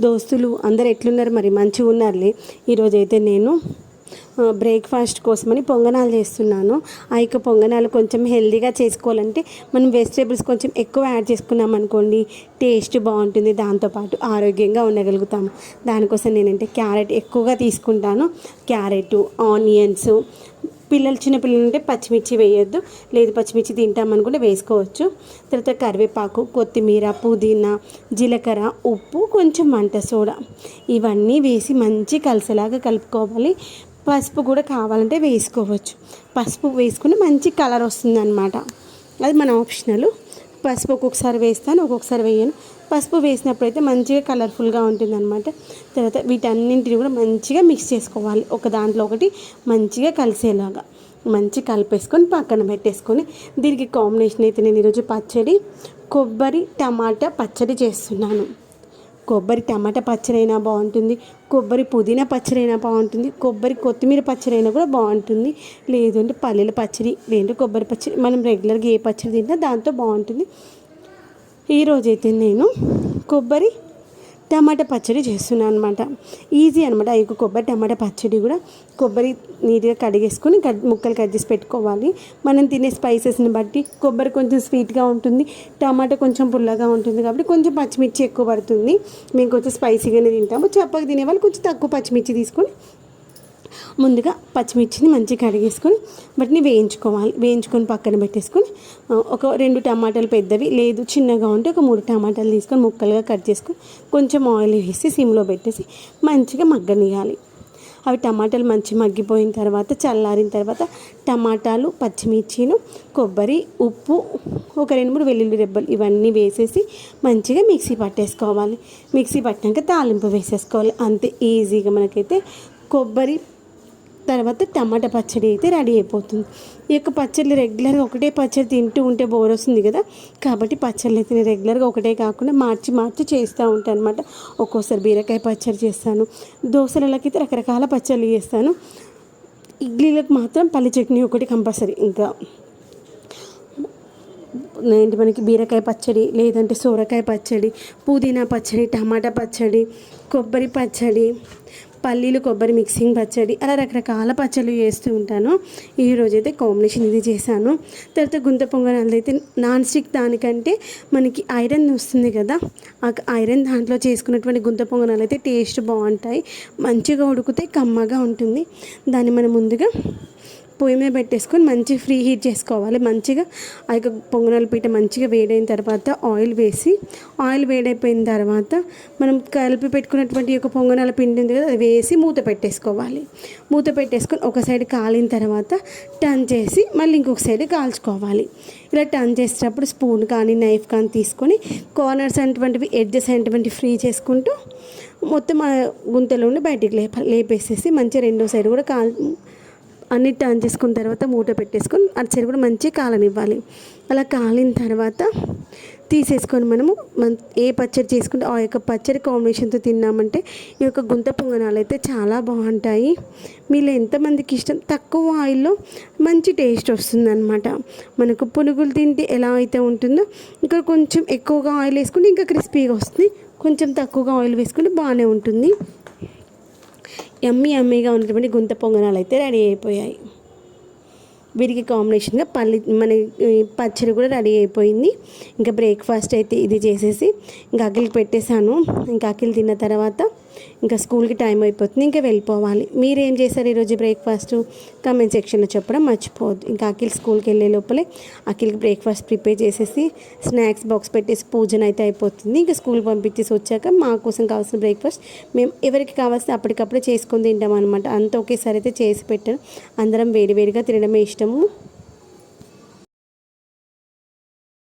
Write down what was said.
దోస్తులు అందరు ఎట్లున్నారు? మరి మంచిగా ఉన్నారులే. ఈరోజు అయితే నేను బ్రేక్ఫాస్ట్ కోసమని పొంగనాలు చేస్తున్నాను. ఆ యొక్క పొంగనాలు కొంచెం హెల్దీగా చేసుకోవాలంటే మనం వెజిటేబుల్స్ కొంచెం ఎక్కువ యాడ్ చేసుకున్నాం అనుకోండి టేస్ట్ బాగుంటుంది. దాంతోపాటు ఆరోగ్యంగా ఉండగలుగుతాము. దానికోసం నేనంటే క్యారెట్ ఎక్కువగా తీసుకుంటాను. క్యారెట్ ఆనియన్స్ పిల్లలు చిన్న పిల్లలు ఉంటే పచ్చిమిర్చి వేయొద్దు. లేదు పచ్చిమిర్చి తింటామనుకుంటే వేసుకోవచ్చు. తర్వాత కరివేపాకు కొత్తిమీర పుదీనా జీలకర్ర ఉప్పు కొంచెం వంట సోడా. ఇవన్నీ వేసి మంచి కలిసేలాగా కలుపుకోవాలి. పసుపు కూడా కావాలంటే వేసుకోవచ్చు. పసుపు వేసుకుని మంచి కలర్ వస్తుంది అనమాట అది మన ఆప్షనల్. పసుపు ఒక్కొక్కసారి వేస్తాను ఒక్కొక్కసారి వేయను. పసుపు వేసినప్పుడు అయితే మంచిగా కలర్ఫుల్గా ఉంటుంది అనమాట తర్వాత వీటన్నింటిని కూడా మంచిగా మిక్స్ చేసుకోవాలి. ఒక దాంట్లో ఒకటి మంచిగా కలిసేలాగా. మంచి కలిపేసుకొని పక్కన పెట్టేసుకొని దీనికి కాంబినేషన్ అయితే నేను ఈరోజు పచ్చడి కొబ్బరి టమాటా పచ్చడి చేస్తున్నాను. కొబ్బరి టమాటా పచ్చడి అయినా బాగుంటుంది కొబ్బరి పుదీనా పచ్చడి అయినా బాగుంటుంది కొబ్బరి కొత్తిమీర పచ్చడి అయినా కూడా బాగుంటుంది. లేదంటే పల్లెల పచ్చడి లేదంటే కొబ్బరి పచ్చడి మనం రెగ్యులర్గా ఏ పచ్చడి తింటే దాంతో బాగుంటుంది. ఈరోజైతే నేను కొబ్బరి టమాటా పచ్చడి చేస్తున్నాను అనమాట ఈజీ అనమాట ఈ కొబ్బరి టమాటా పచ్చడి కూడా కొబ్బరి నీట్గా కడిగేసుకొని కట్ ముక్కలు కట్ చేసి పెట్టుకోవాలి. మనం తినే స్పైసెస్ని బట్టి కొబ్బరి కొంచెం స్వీట్గా ఉంటుంది టమాటా కొంచెం పుల్లగా ఉంటుంది కాబట్టి కొంచెం పచ్చిమిర్చి ఎక్కువ పడుతుంది. మేము కొంచెం స్పైసీగానే తింటాము. చప్పగా తినే వాళ్ళు కొంచెం తక్కువ పచ్చిమిర్చి తీసుకొని ముందుగా పచ్చిమిర్చిని మంచిగా కడిగేసుకొని వాటిని వేయించుకోవాలి. వేయించుకొని పక్కన పెట్టేసుకొని ఒక రెండు టమాటాలు పెద్దవి లేదు చిన్నగా ఉంటే ఒక మూడు టమాటాలు తీసుకొని ముక్కలుగా కట్ చేసుకొని కొంచెం ఆయిల్ వేసి సిమ్లో పెట్టేసి మంచిగా మగ్గనియాలి అవి టమాటాలు మంచి మగ్గిపోయిన తర్వాత చల్లారిన తర్వాత టమాటాలు పచ్చిమిర్చిను కొబ్బరి ఉప్పు ఒక రెండు మూడు వెల్లుల్లి రెబ్బలు ఇవన్నీ వేసేసి మంచిగా మిక్సీ పట్టేసుకోవాలి. మిక్సీ పట్టినాక తాలింపు వేసేసుకోవాలి. అంతే ఈజీగా మనకైతే కొబ్బరి తర్వాత టమాటా పచ్చడి అయితే రెడీ అయిపోతుంది. ఈ యొక్క పచ్చళ్ళు రెగ్యులర్గా ఒకటే పచ్చడి తింటూ ఉంటే బోర్ వస్తుంది కదా. కాబట్టి పచ్చళ్ళు అయితే నేను రెగ్యులర్గా ఒకటే కాకుండా మార్చి మార్చి చేస్తూ ఉంటాను అనమాట ఒక్కోసారి బీరకాయ పచ్చడి చేస్తాను. దోశలకైతే అయితే రకరకాల పచ్చళ్ళు చేస్తాను. ఇడ్లీలకు మాత్రం పల్లి చట్నీ ఒకటి కంపల్సరీ. ఇంకా ఏంటి మనకి బీరకాయ పచ్చడి లేదంటే సోరకాయ పచ్చడి పుదీనా పచ్చడి టమాటా పచ్చడి కొబ్బరి పచ్చడి పల్లీలు కొబ్బరి మిక్సింగ్ పచ్చడి అలా రకరకాల పచ్చళ్ళు చేస్తూ ఉంటాను. ఈ అయితే కాంబినేషన్ ఇది చేశాను. తర్వాత గుంత పొంగనాలు అయితే నాన్ స్టిక్ దానికంటే మనకి ఐరన్ వస్తుంది కదా ఆ ఐరన్ దాంట్లో చేసుకున్నటువంటి గుంత పొంగనాలు అయితే టేస్ట్ బాగుంటాయి. మంచిగా ఉడికితే కమ్మగా ఉంటుంది. దాన్ని మనం ముందుగా పొయ్యి మీద పెట్టేసుకొని మంచి ఫ్రీ హీట్ చేసుకోవాలి. మంచిగా ఆ యొక్క పొంగనాల పీట మంచిగా వేడైన తర్వాత ఆయిల్ వేసి ఆయిల్ వేడైపోయిన తర్వాత మనం కలిపి పెట్టుకున్నటువంటి యొక్క పొంగనాల పిండి ఉంది కదా అది వేసి మూత పెట్టేసుకోవాలి. మూత పెట్టేసుకొని ఒక సైడ్ కాలిన తర్వాత టర్న్ చేసి మళ్ళీ ఇంకొక సైడ్ కాల్చుకోవాలి. ఇలా టర్న్ చేసేటప్పుడు స్పూన్ కానీ నైఫ్ కానీ తీసుకొని కార్నర్స్ అనేటువంటివి ఎడ్జెస్ అనేటువంటి ఫ్రీ చేసుకుంటూ మొత్తం ఆ గుంతలో ఉండి బయటికి లేప లేపేసేసి మంచిగా రెండో సైడ్ కూడా కాల్ అన్ని టర్న్ చేసుకున్న తర్వాత మూట పెట్టేసుకొని అటు సైడ్ కూడా మంచిగా కాలనివ్వాలి. అలా కాలిన తర్వాత తీసేసుకొని మనము మన ఏ పచ్చడి చేసుకుంటే ఆ యొక్క పచ్చడి కాంబినేషన్తో తిన్నామంటే ఈ యొక్క గుంత పొంగనాలు అయితే చాలా బాగుంటాయి. మీలో ఎంతమందికి ఇష్టం? తక్కువ ఆయిల్లో మంచి టేస్ట్ వస్తుందన్నమాట. మనకు పునుగులు తింటే ఎలా అయితే ఉంటుందో ఇంకా కొంచెం ఎక్కువగా ఆయిల్ వేసుకుంటే ఇంకా క్రిస్పీగా వస్తుంది. కొంచెం తక్కువగా ఆయిల్ వేసుకుంటే బాగానే ఉంటుంది. ఎమ్మి ఎమ్మిగా ఉన్నటువంటి గుంత పొంగనాలు అయితే రెడీ అయిపోయాయి. వీటికి కాంబినేషన్గా పల్లి మన పచ్చడి కూడా రెడీ అయిపోయింది. ఇంకా బ్రేక్ఫాస్ట్ అయితే ఇది చేసేసి ఇంకా అఖిల్కి పెట్టేశాను. ఇంకా అఖిల్ తిన్న తర్వాత ఇంకా స్కూల్కి టైం అయిపోతుంది ఇంకా వెళ్ళిపోవాలి. మీరేం చేశారు ఈరోజు బ్రేక్ఫాస్ట్? కామెంట్ సెక్షన్లో చెప్పడం మర్చిపోవద్దు. ఇంకా అఖిల్ స్కూల్కి వెళ్ళే లోపలే అఖిల్కి బ్రేక్ఫాస్ట్ ప్రిపేర్ చేసేసి స్నాక్స్ బాక్స్ పెట్టేసి పూజన అయితే అయిపోతుంది. ఇంకా స్కూల్ పంపించేసి వచ్చాక మా కోసం కావాల్సిన బ్రేక్ఫాస్ట్ మేము ఎవరికి కావాల్సిన అప్పటికప్పుడే చేసుకొని తింటాం అనమాట అంత ఒకేసారి అయితే చేసి పెట్టాను అందరం వేడివేడిగా తినడమే ఇష్టము.